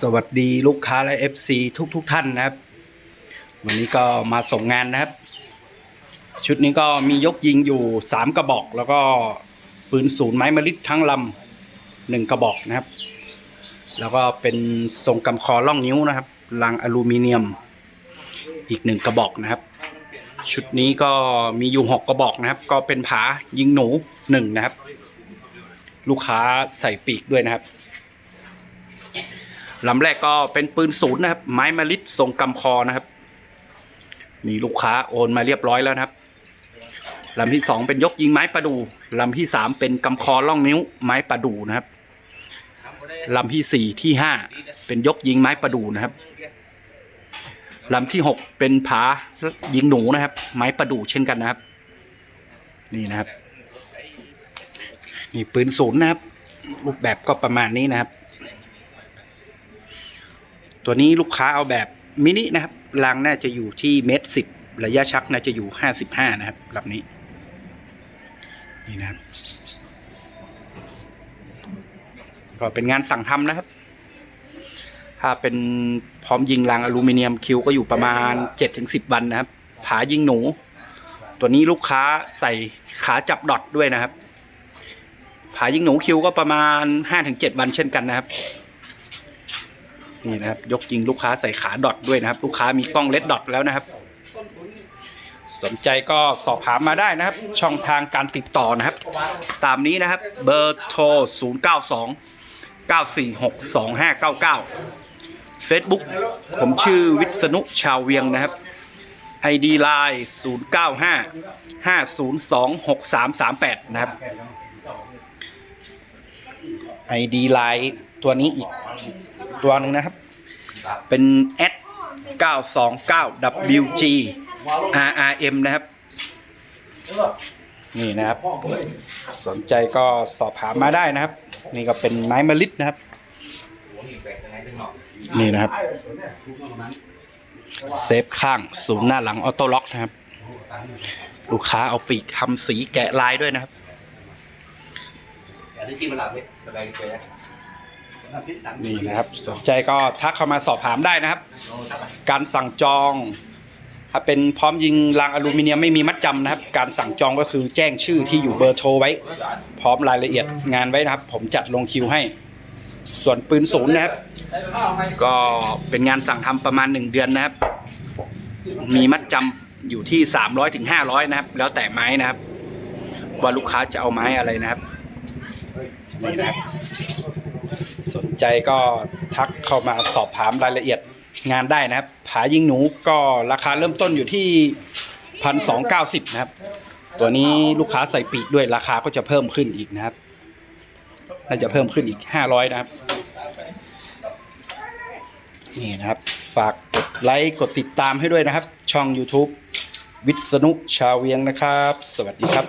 สวัสดีลูกค้าและ FC ทุกทุกๆท่านนะครับ วันนี้ก็มาส่งงานนะครับ ชุดนี้ก็มียกยิงอยู่สามกระบอก แล้วก็ปืนศูนย์ไม้มะลิทั้งลำหนึ่งกระบอกนะครับ แล้วก็เป็นทรงกำคอล่องนิ้วนะครับลังอลูมิเนียมอีกหนึ่งกระบอกนะครับ ชุดนี้ก็มีอยู่หกกระบอกนะครับ ก็เป็นผายิงหนูหนึ่งนะครับ ลูกค้าใส่ปีกด้วยนะครับ ลำแรกก็เป็นปืนศูนย์นะครับ ไม้มะลิทรงกำคอนะครับ มีลูกค้าโอนมาเรียบร้อยแล้วนะครับลำที่สองเป็นยกยิงไม้ประดูลำที่สามเป็นกำคอล่องนิ้วไม้ประดูนะครับลำที่สี่ที่ห้าเป็นยกยิงไม้ประดูนะครับลำที่หกเป็นผายิงหนูนะครับ ไม้ประดูเช่นกันนะครับ นี่นะครับ นี่ปืนศูนย์นะครับ รูปแบบก็ประมาณนี้นะครับ ตัวนี้ลูกค้าเอาแบบมินินะครับรางน่าจะอยู่ที่เมตรสิบระยะชักน่าจะอยู่ห้าสิบห้านะครับลำนี้ นี่นะครับ ก็เป็นงานสั่งทำนะครับ ถ้าเป็นพร้อมยิงรางอลูมิเนียมคิวก็อยู่ประมาณเจ็ดถึงสิบวันนะครับ ผายิงหนู ตัวนี้ลูกค้าใส่ขาจับดอทด้วยนะครับ ผายิงหนูคิวก็ประมาณห้าถึงเจ็ดวันเช่นกันนะครับ นี่นะครับ ยกยิงลูกค้าใส่ขาดอทด้วยนะครับ ลูกค้ามีกล้องเลดดอทแล้วนะครับ สนใจก็สอบถามมาได้นะครับ ช่องทางการติดต่อนะครับ ตามนี้นะครับ เบอร์โทร 0 9 2 9 4 6 2 5 9 9 Facebook ผมชื่อวิษณุชาวเวียงนะครับ ID Line 0 9 5 5 0 2 6 3 3 8 นะครับ ID Line ตัวนี้อีก ตัวหนึ่งนะครับ เป็น s 929 WG RRM นะครับ นี่นะครับ สนใจก็สอบถามมาได้นะครับ นี่ก็เป็นไม้มะลิดนะครับ นี่นะครับ เซฟข้างศูนย์หน้าหลังออโต้ล็อกนะครับ ลูกค้าเอาปีกทำสีแกะลายด้วยนะครับ นี่นะครับสนใจก็ทักเข้ามาสอบถามได้นะครับ การสั่งจอง ถ้าเป็นพร้อมยิงรางอลูมิเนียมไม่มีมัดจำนะครับ การสั่งจองก็คือแจ้งชื่อที่อยู่เบอร์โทรไว้ พร้อมรายละเอียดงานไว้นะครับ ผมจัดลงคิวให้ ส่วนปืนศูนย์นะครับ ก็เป็นงานสั่งทำประมาณหนึ่งเดือนนะครับ มีมัดจำอยู่ที่สามร้อยถึงห้าร้อยนะครับ แล้วแต่ไม้นะครับ ว่าลูกค้าจะเอาไม้อะไรนะครับนี่นะครับ สนใจก็ทักเข้ามาสอบถามรายละเอียดงานได้นะครับ ผายิงหนูก็ราคาเริ่มต้นอยู่ที่พันสองเก้าสิบนะครับ ตัวนี้ลูกค้าใส่ปีกด้วยราคาก็จะเพิ่มขึ้นอีกนะครับน่าจะเพิ่มขึ้นอีกห้าร้อยนะครับ นี่นะครับ ฝากกดไลค์กดติดตามให้ด้วยนะครับ ช่อง YouTube วิษณุชาวเวียงนะครับ สวัสดีครับ